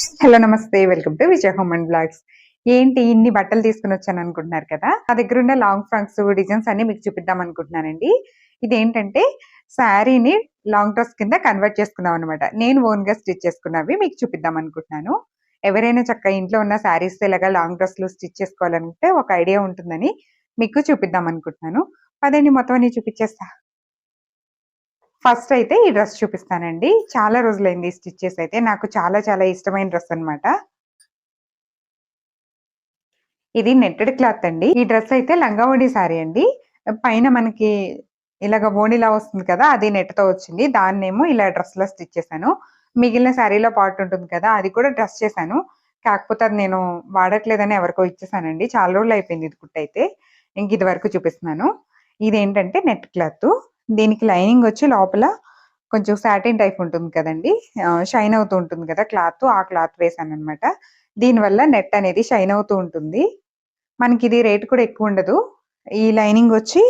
Hello నమస్తే. Welcome to Vijaya home and blogs. ఏంటి ఇన్ని బట్టలు తీసుకుని వచ్చాను అనుకుంటున్నారు కదా? నా దగ్గర ఉన్న లాంగ్ ఫ్రాక్స్ డిజైన్స్ అన్ని మీకు చూపిద్దాం అనుకుంటున్నానండి. ఇదేంటంటే శారీని లాంగ్ డ్రెస్ కింద కన్వర్ట్ చేసుకున్నాం అనమాట నేను ఓన్గా స్టిచ్ చేసుకున్నవి మీకు చూపిద్దాం అనుకుంటున్నాను. ఎవరైనా చక్కగా ఇంట్లో ఉన్న శారీస్ ఇలాగా లాంగ్ డ్రెస్లో స్టిచ్ చేసుకోవాలంటే ఒక ఐడియా ఉంటుందని మీకు చూపిద్దాం అనుకుంటున్నాను. పదండి మొత్తం అన్ని చూపించేస్తా. ఫస్ట్ అయితే ఈ డ్రెస్ చూపిస్తానండి. చాలా రోజులైంది స్టిచెస్ అయితే. నాకు చాలా చాలా ఇష్టమైన డ్రెస్ అన్నమాట. ఇది నెట్టెడ్ క్లాత్ అండి. ఈ డ్రెస్ అయితే లంగావోడి శారీ సారీ అండి. పైన మనకి ఇలాగ ఓణిలా వస్తుంది కదా అది నెట్తో వచ్చింది. దాన్నేమో ఇలా డ్రెస్లో స్టిచ్ చేశాను. మిగిలిన శారీలో పార్ట్ ఉంటుంది కదా అది కూడా డ్రెస్ చేశాను. కాకపోతే అది నేను వాడట్లేదని ఎవరికో ఇచ్చేసానండి. చాలా రోజులు అయిపోయింది ఇది కుట్టయితే ఇంక ఇది వరకు చూపిస్తున్నాను. ఇదేంటంటే నెట్ క్లాత్. దీనికి లైనింగ్ వచ్చి లోపల కొంచెం సాటిన్ టైప్ ఉంటుంది కదండి. షైన్ అవుతూ ఉంటుంది కదా క్లాత్ ఆ క్లాత్ వేసాను అనమాట దీనివల్ల నెట్ అనేది షైన్ అవుతూ ఉంటుంది. మనకి ఇది రేట్ కూడా ఎక్కువ ఉండదు. ఈ లైనింగ్ వచ్చి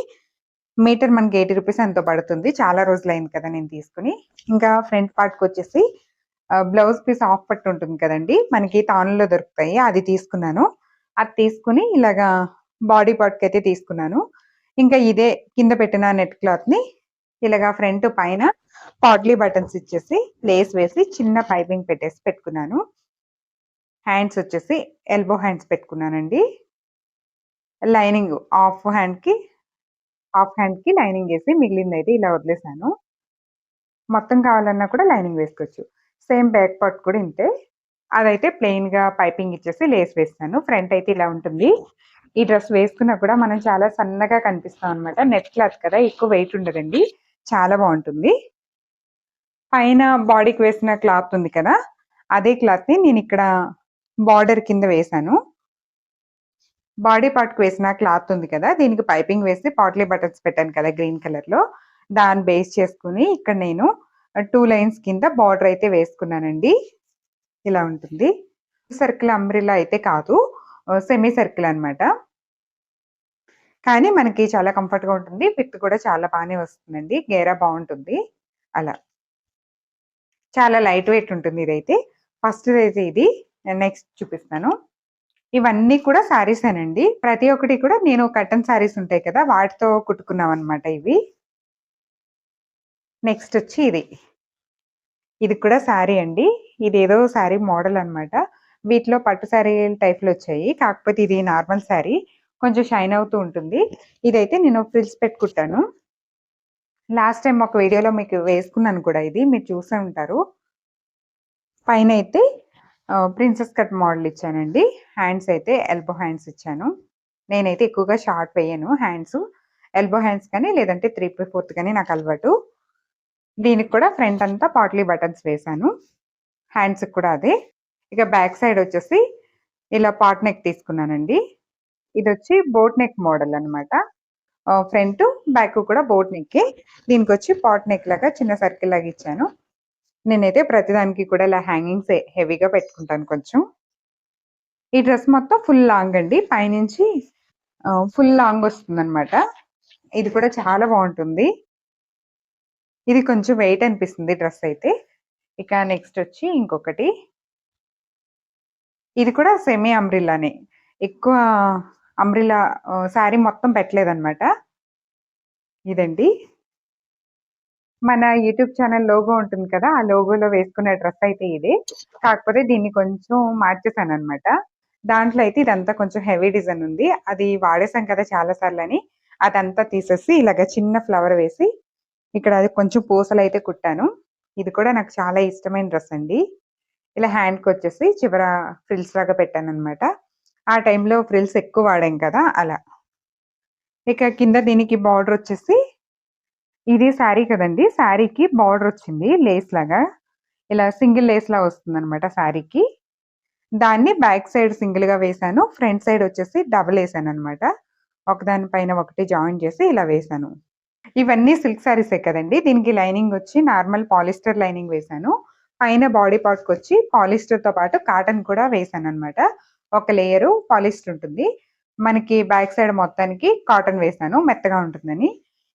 మీటర్ మనకి ఎయిటీ రూపీస్ ఎంతో పడుతుంది. చాలా రోజులు అయింది కదా నేను తీసుకుని. ఇంకా ఫ్రంట్ పార్ట్కి వచ్చేసి బ్లౌజ్ పీస్ ఆఫ్ పట్టు ఉంటుంది కదండి. మనకి తానులో దొరుకుతాయి. అది తీసుకున్నాను. అది తీసుకుని ఇలాగా బాడీ పార్ట్కి అయితే తీసుకున్నాను. ఇంకా ఇదే కింద పెట్టిన నెట్ క్లాత్ని ఇలాగా ఫ్రంట్ పైన పాట్లీ బటన్స్ ఇచ్చేసి లేస్ వేసి చిన్న పైపింగ్ పెట్టేసి పెట్టుకున్నాను. హ్యాండ్స్ వచ్చేసి ఎల్బో హ్యాండ్స్ పెట్టుకున్నానండి. లైనింగ్ ఆఫ్ హ్యాండ్కి హాఫ్ హ్యాండ్కి లైనింగ్ వేసి మిగిలింది అయితే ఇలా వదిలేసాను. మొత్తం కావాలన్నా కూడా లైనింగ్ వేసుకోవచ్చు. సేమ్ బ్యాక్ పార్ట్ కూడా ఇంతే. అదైతే ప్లెయిన్గా పైపింగ్ ఇచ్చేసి లేస్ వేస్తాను. ఫ్రంట్ అయితే ఇలా ఉంటుంది. ఈ డ్రెస్ వేసుకున్నా కూడా మనం చాలా సన్నగా కనిపిస్తాం అనమాట నెట్ క్లాత్ కదా ఎక్కువ వెయిట్ ఉండదండి. చాలా బాగుంటుంది. పైన బాడీకి వేసిన క్లాత్ ఉంది కదా అదే క్లాత్ని నేను ఇక్కడ బార్డర్ కింద వేసాను బాడీ పార్ట్కి వేసిన క్లాత్ ఉంది కదా దీనికి పైపింగ్ వేసి పాట్లీ బటన్స్ పెట్టాను కదా గ్రీన్ కలర్లో. దాన్ని బేస్ చేసుకుని ఇక్కడ నేను టూ లైన్స్ కింద బార్డర్ అయితే వేసుకున్నానండి. ఇలా ఉంటుంది. సర్కిల్ అంబ్రిలా అయితే కాదు సెమీ సర్కిల్ అన్నమాట. కానీ మనకి చాలా కంఫర్ట్గా ఉంటుంది. ఫిట్ కూడా చాలా బాగానే వస్తుందండి. గేరా బాగుంటుంది. అలా. చాలా లైట్ వెయిట్ ఉంటుంది ఇదైతే. ఫస్ట్ అయితే ఇది. నెక్స్ట్ చూపిస్తాను ఇవన్నీ కూడా శారీస్ అనండి ప్రతి ఒక్కటి కూడా నేను కటన్ సారీస్ ఉంటాయి కదా వాటితో కుట్టుకున్నాం అనమాట ఇవి. నెక్స్ట్ వచ్చి ఇది. ఇది కూడా శారీ అండి. ఇది ఏదో శారీ మోడల్ అనమాట వీటిలో పట్టు శారీ టైప్లో వచ్చాయి. కాకపోతే ఇది నార్మల్ శారీ కొంచెం షైన్ అవుతూ ఉంటుంది. ఇదైతే నేను ఫ్రిల్స్ పెట్టుకుంటాను. లాస్ట్ టైం ఒక వీడియోలో మీకు వేసుకున్నాను కూడా ఇది. మీరు చూసే ఉంటారు. పైన అయితే ప్రిన్సెస్ కట్ మోడల్ ఇచ్చానండి. హ్యాండ్స్ అయితే ఎల్బో హ్యాండ్స్ ఇచ్చాను. నేనైతే ఎక్కువగా షార్ట్ వేయను. హ్యాండ్స్ ఎల్బో హ్యాండ్స్ కానీ లేదంటే త్రీ బై ఫోర్త్ కానీ నాకు అలవాటు. దీనికి కూడా ఫ్రంట్ అంతా పాట్లీ బటన్స్ వేసాను హ్యాండ్స్కి కూడా అదే. ఇక బ్యాక్ సైడ్ వచ్చేసి ఇలా పాట్ నెక్ తీసుకున్నానండి. ఇది వచ్చి బోట్ నెక్ మోడల్ అనమాట ఫ్రంట్ బ్యాక్ కూడా బోట్ నెక్ దీనికి వచ్చి పాట్ నెక్ లాగా చిన్న సర్కిల్ లాగా ఇచ్చాను. నేనైతే ప్రతిదానికి కూడా ఇలా హ్యాంగింగ్స్ హెవీగా పెట్టుకుంటాను కొంచెం. ఈ డ్రెస్ మొత్తం ఫుల్ లాంగ్ అండి. పైనుంచి ఫుల్ లాంగ్ వస్తుంది అనమాట ఇది కూడా చాలా బాగుంటుంది. ఇది కొంచెం వెయిట్ అనిపిస్తుంది డ్రెస్ అయితే. ఇక నెక్స్ట్ వచ్చి ఇంకొకటి. ఇది కూడా సెమీ అంబ్రిల్లానే ఎక్కువ అంబ్రిలా శారీ మొత్తం పెట్టలేదన్నమాట. ఇదండి. మన యూట్యూబ్ ఛానల్ లోగో ఉంటుంది కదా ఆ లోగోలో వేసుకునే డ్రెస్ అయితే ఇది. కాకపోతే దీన్ని కొంచెం మార్చేసాను అనమాట దాంట్లో అయితే ఇదంతా కొంచెం హెవీ డిజైన్ ఉంది. అది వాడేసాం కదా చాలా సార్లు అని. అదంతా తీసేసి ఇలాగ చిన్న ఫ్లవర్ వేసి ఇక్కడ అది కొంచెం పూసలు అయితే కుట్టాను. ఇది కూడా నాకు చాలా ఇష్టమైన డ్రెస్ అండి. ఇలా హ్యాండ్కి వచ్చేసి చివర ఫ్రిల్స్ లాగా పెట్టాను అనమాట ఆ టైంలో ఫ్రిల్స్ ఎక్కువ వాడాం కదా అలా. ఇక కింద దీనికి బార్డర్ వచ్చేసి ఇది శారీ కదండి శారీకి బార్డర్ వచ్చింది లేస్ లాగా. ఇలా సింగిల్ లేస్ లా వస్తుంది అనమాట శారీకి. దాన్ని బ్యాక్ సైడ్ సింగిల్గా వేసాను ఫ్రంట్ సైడ్ వచ్చేసి డబుల్ వేసాను అనమాట ఒకదాని పైన ఒకటి జాయిన్ చేసి ఇలా వేసాను ఇవన్నీ సిల్క్ శారీసే కదండి దీనికి లైనింగ్ వచ్చి నార్మల్ పాలిస్టర్ లైనింగ్ వేసాను పైన బాడీ పార్ట్కి వచ్చి పాలిస్టర్తో పాటు కాటన్ కూడా వేసాను అనమాట ఒక లేయరు పాలిస్టర్ ఉంటుంది. మనకి బ్యాక్ సైడ్ మొత్తానికి కాటన్ వేసాను మెత్తగా ఉంటుందని.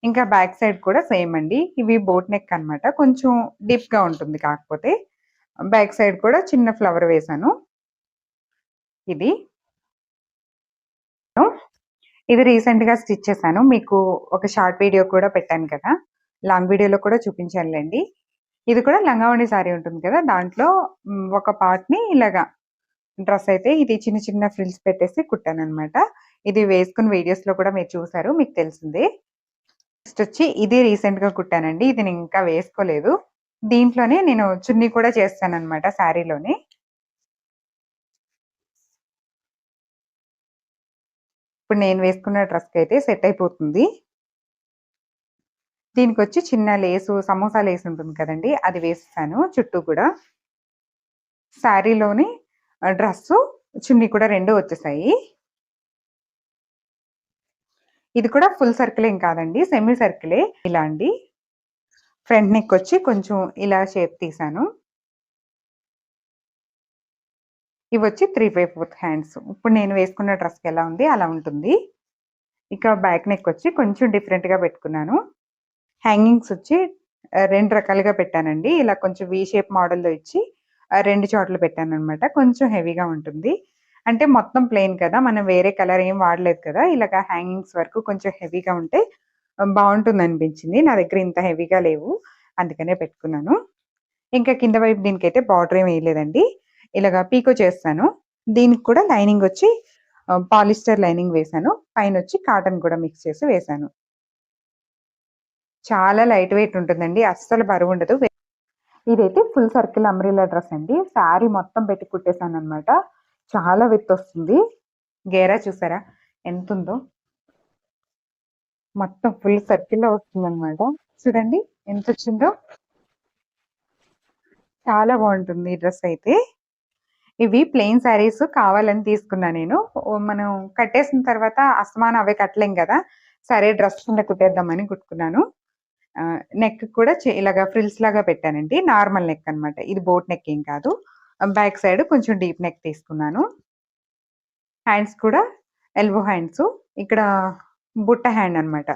ఇంకా బ్యాక్ సైడ్ కూడా సేమ్ అండి. ఇవి బోట్ నెక్ అన్నమాట. కొంచెం డీప్గా ఉంటుంది కాకపోతే. బ్యాక్ సైడ్ కూడా చిన్న ఫ్లవర్ వేసాను. ఇది. ఇది రీసెంట్గా స్టిచ్ చేశాను. మీకు ఒక షార్ట్ వీడియో కూడా పెట్టాను కదా. లాంగ్ వీడియోలో కూడా చూపించానులేండి. ఇది కూడా లంగావణి సారీ ఉంటుంది కదా. దాంట్లో ఒక పార్ట్ని ఇలాగా డ్రెస్ అయితే ఇది చిన్న చిన్న ఫ్రిల్స్ పెట్టేసి కుట్టాను అనమాట ఇది వేసుకున్న వీడియోస్లో కూడా మీరు చూసారు మీకు తెలిసింది. నెక్స్ట్ వచ్చి ఇది రీసెంట్గా కుట్టానండి ఇది నేను ఇంకా వేసుకోలేదు. దీంట్లోనే నేను చున్నీ కూడా చేస్తాను అనమాట శారీలోనే. ఇప్పుడు నేను వేసుకున్న డ్రెస్కి అయితే సెట్ అయిపోతుంది. దీనికి వచ్చి చిన్న లేసు సమోసా లేసు ఉంటుంది కదండి అది వేస్తాను చుట్టూ కూడా. శారీలోని డ్రెస్ చున్నీ కూడా రెండు వచ్చేసాయి. ఇది కూడా ఫుల్ సర్కిల్ ఏం కాదండి సెమీ సర్కిలే ఇలా అండి ఫ్రంట్ నెక్ వచ్చి కొంచెం ఇలా షేప్ తీసాను. ఇవి వచ్చి త్రీ బై ఫోర్త్ హ్యాండ్స్ ఇప్పుడు నేను వేసుకున్న డ్రెస్కి ఎలా ఉంది అలా ఉంటుంది. ఇక బ్యాక్ నెక్ వచ్చి కొంచెం డిఫరెంట్గా పెట్టుకున్నాను. హ్యాంగింగ్స్ వచ్చి రెండు రకాలుగా పెట్టానండి. ఇలా కొంచెం వి షేప్ మోడల్లో ఇచ్చి రెండు చోట్ల పెట్టాను అనమాట కొంచెం హెవీగా ఉంటుంది. అంటే మొత్తం ప్లెయిన్ కదా మనం వేరే కలర్ ఏం వాడలేదు కదా ఇలాగ హ్యాంగింగ్స్ వరకు కొంచెం హెవీగా ఉంటే బాగుంటుంది అనిపించింది. నా దగ్గర ఇంత హెవీగా లేవు అందుకనే పెట్టుకున్నాను. ఇంకా కింద వైపు దీనికైతే బార్డర్ ఏం వేయలేదండి. ఇలాగా పీకో చేస్తాను. దీనికి కూడా లైనింగ్ వచ్చి పాలిస్టర్ లైనింగ్ వేశాను. పైన వచ్చి కాటన్ కూడా మిక్స్ చేసి వేశాను. చాలా లైట్ వెయిట్ ఉంటుందండి. అస్సలు బరువు ఉండదు. ఇదైతే ఫుల్ సర్కిల్ అంబ్రిల్లా డ్రెస్ అండి. శారీ మొత్తం పెట్టి కుట్టేశాను అనమాట చాలా విత్ వస్తుంది. గేరా చూసారా? ఎంత ఉందో మొత్తం ఫుల్ సర్కిల్లో వస్తుంది అనమాట చూడండి ఎంత వచ్చిందో. చాలా బాగుంటుంది ఈ డ్రెస్ అయితే. ఇవి ప్లెయిన్ శారీస్ కావాలని తీసుకున్నా నేను. మనం కట్టేసిన తర్వాత అస్తమానం అవే కట్టలేం కదా. సరే డ్రెస్ కింద కుట్టేద్దామని కుట్టుకున్నాను. నెక్ కూడా ఇలాగా ఫ్రిల్స్ లాగా పెట్టానండి. నార్మల్ నెక్ అన్నమాట. ఇది బోట్ నెక్ ఏం కాదు. బ్యాక్ సైడ్ కొంచెం డీప్ నెక్ తీసుకున్నాను. హ్యాండ్స్ కూడా ఎల్బో హ్యాండ్స్ ఇక్కడ బుట్ట హ్యాండ్ అన్నమాట.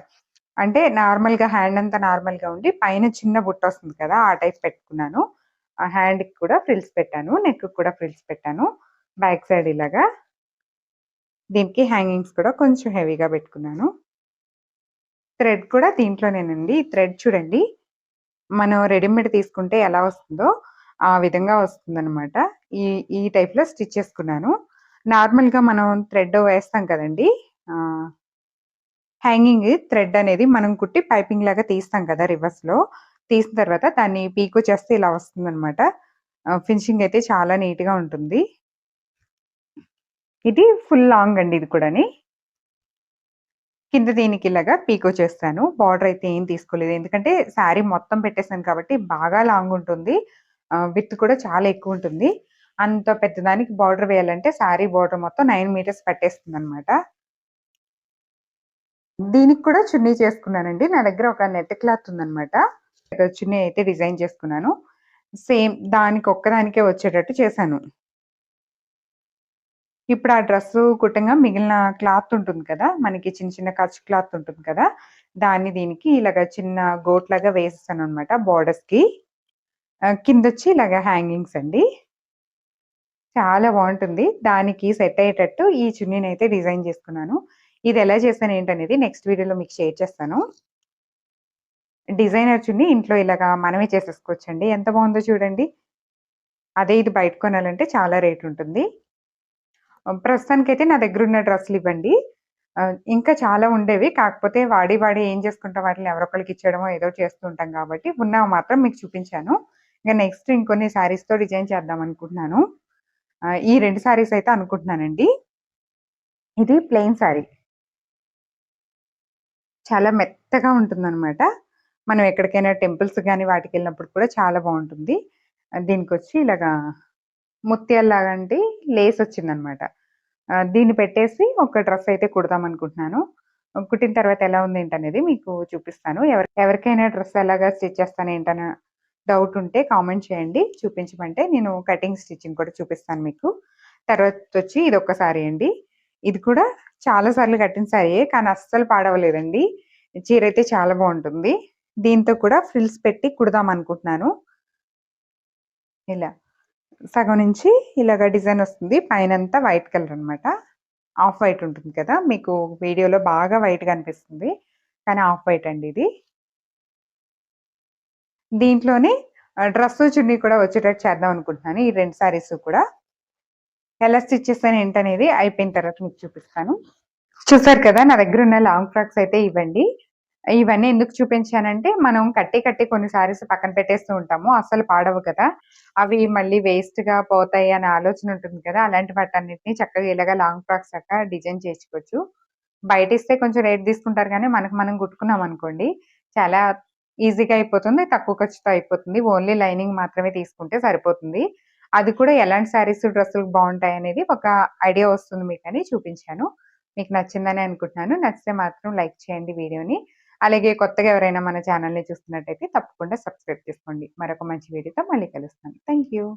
అంటే నార్మల్గా హ్యాండ్ అంతా నార్మల్గా ఉండి పైన చిన్న బుట్ట వస్తుంది కదా ఆ టైప్ పెట్టుకున్నాను. ఆ హ్యాండ్కి కూడా ఫ్రిల్స్ పెట్టాను. నెక్ కూడా ఫ్రిల్స్ పెట్టాను. బ్యాక్ సైడ్ ఇలాగా. దీనికి హ్యాంగింగ్స్ కూడా కొంచెం హెవీగా పెట్టుకున్నాను. థ్రెడ్ కూడా దీంట్లోనేనండి. థ్రెడ్ చూడండి. మనం రెడీమేడ్ తీసుకుంటే ఎలా వస్తుందో ఆ విధంగా వస్తుందన్నమాట. ఈ ఈ టైప్లో స్టిచ్ చేసుకున్నాను. నార్మల్గా మనం థ్రెడ్ వేస్తాం కదండి. హ్యాంగింగ్ థ్రెడ్ అనేది మనం కుట్టి పైపింగ్ లాగా తీస్తాం కదా రివర్స్లో తీసిన తర్వాత దాన్ని పీకో చేస్తే ఇలా వస్తుందన్నమాట. ఫినిషింగ్ అయితే చాలా నీట్గా ఉంటుంది. ఇది ఫుల్ లాంగ్ అండి ఇది కూడాని. కింద దీనికి ఇలాగా పీకో చేస్తాను. బార్డర్ అయితే ఏం తీసుకోలేదు. ఎందుకంటే శారీ మొత్తం పెట్టేసాను కాబట్టి బాగా లాంగ్ ఉంటుంది. విత్ కూడా చాలా ఎక్కువ ఉంటుంది. అంత పెద్దదానికి బార్డర్ వేయాలంటే శారీ బార్డర్ మొత్తం నైన్ మీటర్స్ పట్టేస్తుంది అనమాట దీనికి కూడా చున్నీ చేసుకున్నానండి. నా దగ్గర ఒక నెట్ క్లాత్ ఉందన్నమాట. చున్నీ అయితే డిజైన్ చేసుకున్నాను. సేమ్ దానికి ఒక్కదానికే వచ్చేటట్టు చేశాను. ఇప్పుడు ఆ డ్రెస్ కుట్టంగా మిగిలిన క్లాత్ ఉంటుంది కదా మనకి చిన్న చిన్న ఖర్చు క్లాత్ ఉంటుంది కదా దాన్ని దీనికి ఇలాగ చిన్న గోట్ లాగా వేసేసాను అనమాట బార్డర్స్కి కింద వచ్చి ఇలాగ హ్యాంగింగ్స్ అండి. చాలా బాగుంటుంది. దానికి సెట్ అయ్యేటట్టు ఈ చున్నీని అయితే డిజైన్ చేసుకున్నాను. ఇది ఎలా చేస్తాను ఏంటనేది నెక్స్ట్ వీడియోలో మీకు షేర్ చేస్తాను. డిజైనర్ చున్నీ ఇంట్లో ఇలాగా మనమే చేసేసుకోవచ్చండి. ఎంత బాగుందో చూడండి. అదే ఇది బయట కొనాలంటే చాలా రేట్ ఉంటుంది. ప్రస్తుతానికైతే నా దగ్గర ఉన్న డ్రెస్సులు ఇవ్వండి. ఇంకా చాలా ఉండేవి. కాకపోతే వాడి వాడి ఏం చేసుకుంటాం వాటిని ఎవరొకరికి ఇచ్చడమో ఏదో చేస్తుంటాం కాబట్టి ఉన్నవి మాత్రం మీకు చూపించాను. ఇంకా నెక్స్ట్ ఇంకొన్ని శారీస్తో తో డిజైన్ చేద్దాం అనుకుంటున్నాను. ఈ రెండు సారీస్ అయితే అనుకుంటున్నానండి. ఇది ప్లెయిన్ సారీ చాలా మెత్తగా ఉంటుందన్నమాట. మనం ఎక్కడికైనా టెంపుల్స్ కానీ వాటికి వెళ్ళినప్పుడు కూడా చాలా బాగుంటుంది. దీనికి వచ్చి ఇలాగా ముత్యాల్లాగంటి లేస్ వచ్చిందనమాట దీన్ని పెట్టేసి ఒక డ్రెస్ అయితే కుడదాం అనుకుంటున్నాను కుట్టిన తర్వాత ఎలా ఉంది ఏంటనేది మీకు చూపిస్తాను. ఎవరి ఎవరికైనా డ్రెస్ ఎలాగా స్టిచ్ చేస్తాను ఏంటనే డౌట్ ఉంటే కామెంట్ చేయండి. చూపించమంటే నేను కటింగ్ స్టిచ్చింగ్ కూడా చూపిస్తాను మీకు. తర్వాత వచ్చి ఇది ఒక సారీ అండి. ఇది కూడా చాలా సార్లు కట్టిన సారీయే కానీ అస్సలు పాడవలేదండి. చీర అయితే చాలా బాగుంటుంది. దీంతో కూడా ఫ్రిల్స్ పెట్టి కుడదాం అనుకుంటున్నాను ఇలా. సగం నుంచి ఇలాగ డిజైన్ వస్తుంది. పైన అంతా వైట్ కలర్ అనమాట. ఆఫ్ వైట్ ఉంటుంది కదా! మీకు వీడియోలో బాగా వైట్‌గా అనిపిస్తుంది. కానీ ఆఫ్ వైట్ అండి ఇది. దీంట్లోనే డ్రెస్ చున్నీ కూడా వచ్చేటట్టు చేద్దాం అనుకుంటున్నాను. ఈ రెండు శారీస్ కూడా. ఎలా స్టిచ్ చేశాను ఏంటనేది అయిపోయిన తర్వాత మీకు చూపిస్తాను. చూసారు కదా! నా దగ్గర ఉన్న లాంగ్ ఫ్రాక్స్ అయితే ఇవ్వండి ఇవన్నీ ఎందుకు చూపించానంటే, మనం కట్టి, కట్టి కొన్ని సారీస్ పక్కన పెట్టేస్తూ ఉంటాము. అస్సలు పాడవు కదా! అవి మళ్ళీ వేస్ట్‌గా పోతాయి అనే ఆలోచన ఉంటుంది కదా! అలాంటి వాటన్నిటిని చక్కగా ఇలాగ లాంగ్ ఫ్రాక్స్ లెక్క డిజైన్ చేసుకోవచ్చు బయట ఇస్తే కొంచెం రేట్ తీసుకుంటారు కానీ మనకు మనం కుట్టుకున్నాం అనుకోండి, చాలా ఈజీగా అయిపోతుంది. తక్కువ ఖర్చుతో అయిపోతుంది. ఓన్లీ లైనింగ్ మాత్రమే తీసుకుంటే సరిపోతుంది. అది కూడా ఎలాంటి శారీస్, బాగుంటాయి అనేది ఒక ఐడియా వస్తుంది మీకు అని చూపించాను. మీకు నచ్చిందనే అనుకుంటున్నాను. నచ్చితే మాత్రం లైక్ చేయండి వీడియోని. అలాగే కొత్తగా ఎవరైనా మన ఛానల్ని చూస్తున్నట్టయితే తప్పకుండా సబ్స్క్రైబ్ చేసుకోండి. మరొక మంచి వీడియోతో మళ్ళీ కలుస్తాను. Thank you.